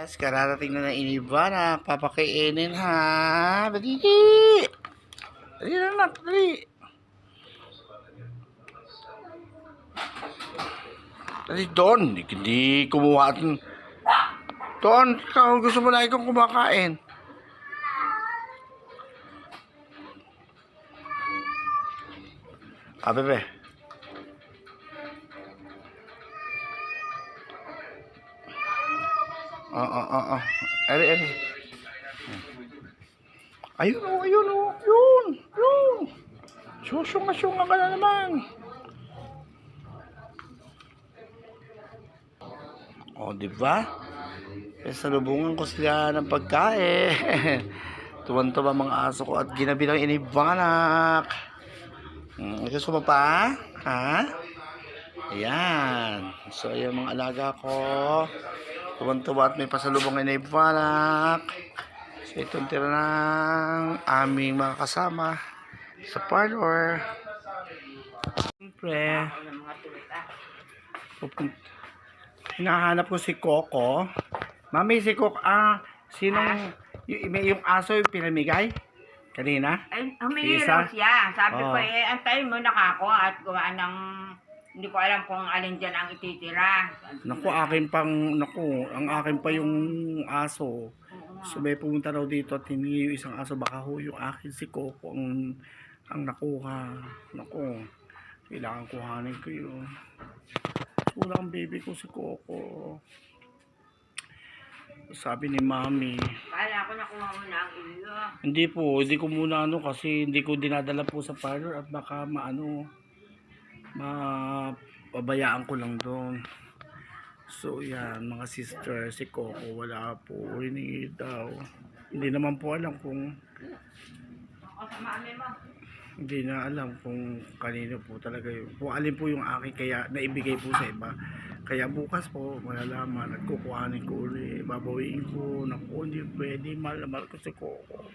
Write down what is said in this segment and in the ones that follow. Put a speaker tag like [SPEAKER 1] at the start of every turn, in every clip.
[SPEAKER 1] Yes, kararating na ng inibana. Papakainin ha. Dali! Dali na nak, dali. Dali doon. Hindi, kumuha. Doon, ikaw gusto mo lagi kong kumakain. Ah, bebe. Oo, oo, oo. Eri, eri. Ayun o, ayun o. Yun, yun. Susunga-sunga ka na naman. O, di ba? Eh, salubungan ko sila ng pagkain. Tuwan-tuwa mga aso ko at ginabi ng inibanak. Hmm, gusto mo pa? Ha? Ayan. So, ayan mga alaga ko. Tuwan-tuwa at may pasalubong na inibanak. So, itong tira ng aming mga kasama sa parlor. Siyempre, hinahanap ko si Coco. Mami, si Coco, ah, sinong, yung, may- yung aso yung pinamigay? Kanina?
[SPEAKER 2] Ay, humingi
[SPEAKER 1] Isa?
[SPEAKER 2] raw siya. Sabi
[SPEAKER 1] Oo.
[SPEAKER 2] ko, eh, antayin mo na kako at gawa ng... Hindi ko alam kung alin dyan ang ititira.
[SPEAKER 1] Naku, akin pang, naku, ang akin pa yung aso. So may pumunta raw dito at hiningi yung isang aso. Baka ho yung akin si Coco ang, ang nakuha. Naku, kailangan kuhanin ko yun. Wala ang baby ko si Coco. Sabi ni Mami,
[SPEAKER 2] Kala ko nakuha mo na ang iyo.
[SPEAKER 1] hindi po, hindi ko muna ano kasi hindi ko dinadala po sa parlor at baka maano, mapabayaan ko lang doon. So yan, mga sister, si Coco wala po, hiningi daw. Hindi naman po alam kung, hindi na alam kung kanino po talaga yun. Kung alin po yung akin kaya naibigay po sa iba. Kaya bukas po, malalaman at kukuhanin ko ulit. Babawiin ko, naku, hindi pwede, mahal na mahal ko si Coco.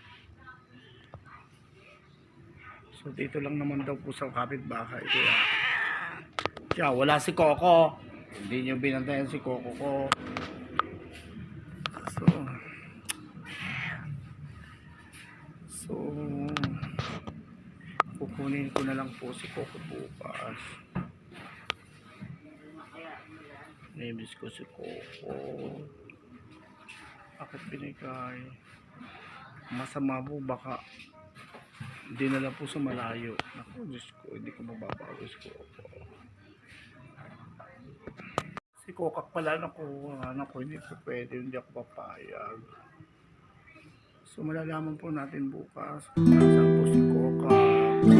[SPEAKER 1] So dito lang naman daw po sa kapitbahay. Kaya, kaya wala si Coco. Hindi nyo binantayan si Coco ko. So, so, kukunin ko na lang po si Coco bukas. Namiss ko si Coco. Bakit binigay? Masama po baka dinala po sa malayo. Naku, Diyos ko, hindi ko mababago si Si Coco pala nakuha. Naku, hindi po pwede. Hindi ako papayag. So, malalaman po natin bukas kung nasaan po si Coca.